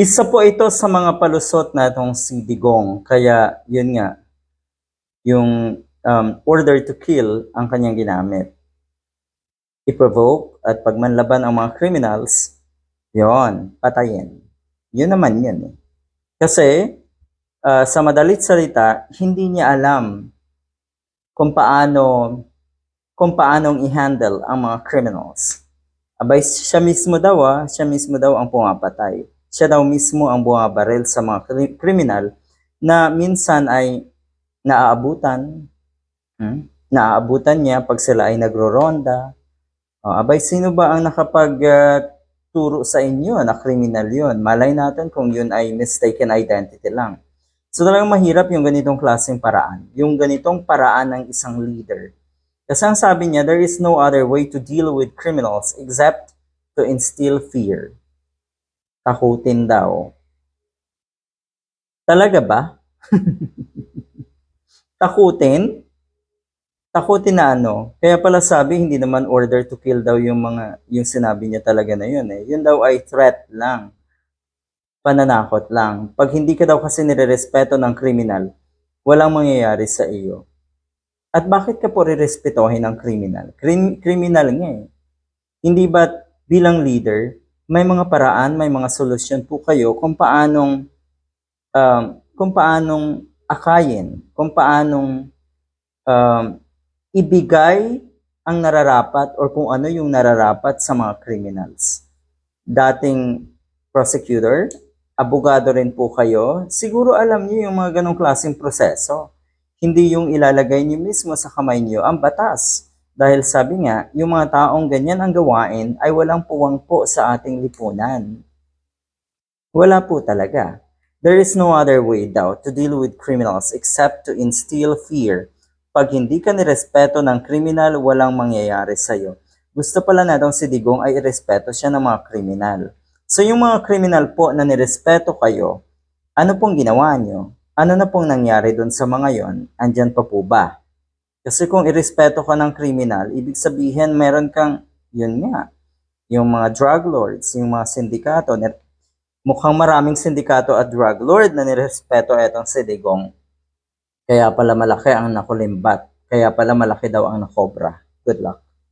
Isa po ito sa mga palusot na itong si Digong. Kaya yun nga, yung um, order to kill ang kanyang ginamit. I-provoke at pagmanlaban ang mga criminals, yon patayin. Yun naman yun. Eh. Kasi ah, sa madalit salita, hindi niya alam kung paano kung paanong i-handle ang mga criminals. Abay, siya mismo daw ah, siya mismo daw ang pumapatay. Siya daw mismo ang bumabaril sa mga kri- kriminal na minsan ay naaabutan. Hmm? Naaabutan niya pag sila ay nagro-ronda. Oh, abay, sino ba ang nakapag ah, turo sa inyo na kriminal yun? Malay natin kung yun ay mistaken identity lang. So talagang mahirap yung ganitong klaseng paraan. Yung ganitong paraan ng isang leader. Kasi ang sabi niya, there is no other way to deal with criminals except to instill fear. Takutin daw. Talaga ba? Takutin? Takutin na ano? Kaya pala sabi, hindi naman order to kill daw yung mga, yung sinabi niya talaga na yun eh. Yun daw ay threat lang. Pananakot lang. Pag hindi ka daw kasi nirerespeto ng kriminal, walang mangyayari sa iyo. At bakit ka po rerespetohin ng kriminal? Krim, kriminal nga eh. Hindi ba bilang leader, may mga paraan, may mga solusyon po kayo kung paanong um, kung paanong akayin, kung paanong um, ibigay ang nararapat or kung ano yung nararapat sa mga criminals. Dating prosecutor, abogado rin po kayo, siguro alam niyo yung mga ganong klaseng proseso. Hindi yung ilalagay niyo mismo sa kamay niyo ang batas. Dahil sabi nga, yung mga taong ganyan ang gawain ay walang puwang po sa ating lipunan. Wala po talaga. There is no other way daw to deal with criminals except to instill fear. Pag hindi ka nirespeto ng kriminal, walang mangyayari sa'yo. Gusto pala na daw si Digong ay irespeto siya ng mga kriminal. So yung mga kriminal po na nirespeto kayo, ano pong ginawa nyo? Ano na pong nangyari doon sa mga yon? Andyan pa po ba? Kasi kung irespeto ka ng kriminal, ibig sabihin meron kang, yun nga, yung mga drug lords, yung mga sindikato, mukhang maraming sindikato at drug lord na nirespeto etong si. Kaya pala malaki ang nakulimbat. Kaya pala malaki daw ang nakobra. Good luck.